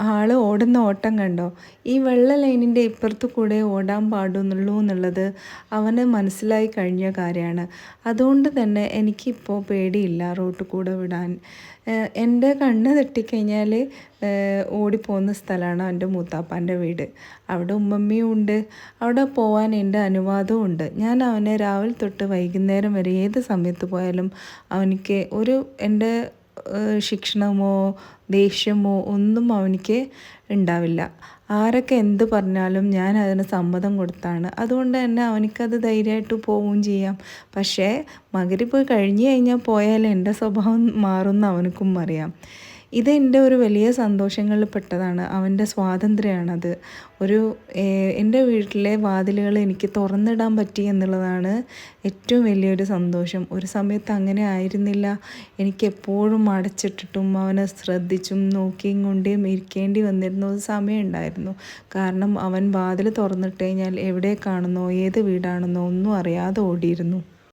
ആൾ ഓടുന്ന ഓട്ടം കണ്ടോ? ഈ വെള്ള ലൈനിന്റെ ഇപ്പുറത്തു കൂടെ ഓടാൻ പാടുന്നുള്ളൂ എന്നുള്ളത് അവന് മനസ്സിലായി കഴിഞ്ഞ കാര്യമാണ്. അതുകൊണ്ട് തന്നെ എനിക്കിപ്പോൾ പേടിയില്ല റോട്ട് കൂടെ വിടാൻ. എന്റെ കണ്ണ് തട്ടിക്കഴിഞ്ഞാൽ ഓടിപ്പോകുന്ന സ്ഥലമാണ് എന്റെ മൂത്താപ്പാന്റെ വീട്. അവിടെ ഉമ്മമ്മയും ഉണ്ട്. അവിടെ പോകാൻ എന്റെ അനുവാദവും ഉണ്ട്. ഞാൻ അവനെ രാവിലെ തൊട്ട് വൈകുന്നേരം വരെ ഏത് സമയത്ത് പോയാലും അവനിക്ക് ഒരു എന്റെ ശിക്ഷണമോ ദേഷ്യമോ ഒന്നും അവനിക്ക് ഉണ്ടാവില്ല. ആരൊക്കെ എന്ത് പറഞ്ഞാലും ഞാൻ അതിന് സമ്മതം കൊടുത്താണ്. അതുകൊണ്ട് തന്നെ അവനിക്കത് ധൈര്യമായിട്ട് പോവുകയും ചെയ്യാം. പക്ഷേ മകരിപ്പ് കഴിഞ്ഞ് കഴിഞ്ഞാൽ പോയാൽ എന്റെ സ്വഭാവം മാറുമെന്ന് അവനക്കും അറിയാം. ഇതെന്റെ ഒരു വലിയ സന്തോഷങ്ങളിൽ പെട്ടതാണ്. അവന്റെ സ്വാതന്ത്ര്യമാണത്. ഒരു എന്റെ വീട്ടിലെ വാതിലുകൾ എനിക്ക് തുറന്നിടാൻ പറ്റി എന്നുള്ളതാണ് ഏറ്റവും വലിയൊരു സന്തോഷം. ഒരു സമയത്ത് അങ്ങനെ ആയിരുന്നില്ല. എനിക്ക് എപ്പോഴും അടച്ചിട്ടിട്ടും അവനെ ശ്രദ്ധിച്ചും നോക്കിയും കൊണ്ടേയും ഇരിക്കേണ്ടി വന്നിരുന്ന ഒരു സമയം ഉണ്ടായിരുന്നു. കാരണം അവൻ വാതിൽ തുറന്നിട്ട് കഴിഞ്ഞാൽ എവിടെ കാണുന്നോ ഏത് വീടാണെന്നോ ഒന്നും അറിയാതെ ഓടിയിരുന്നു.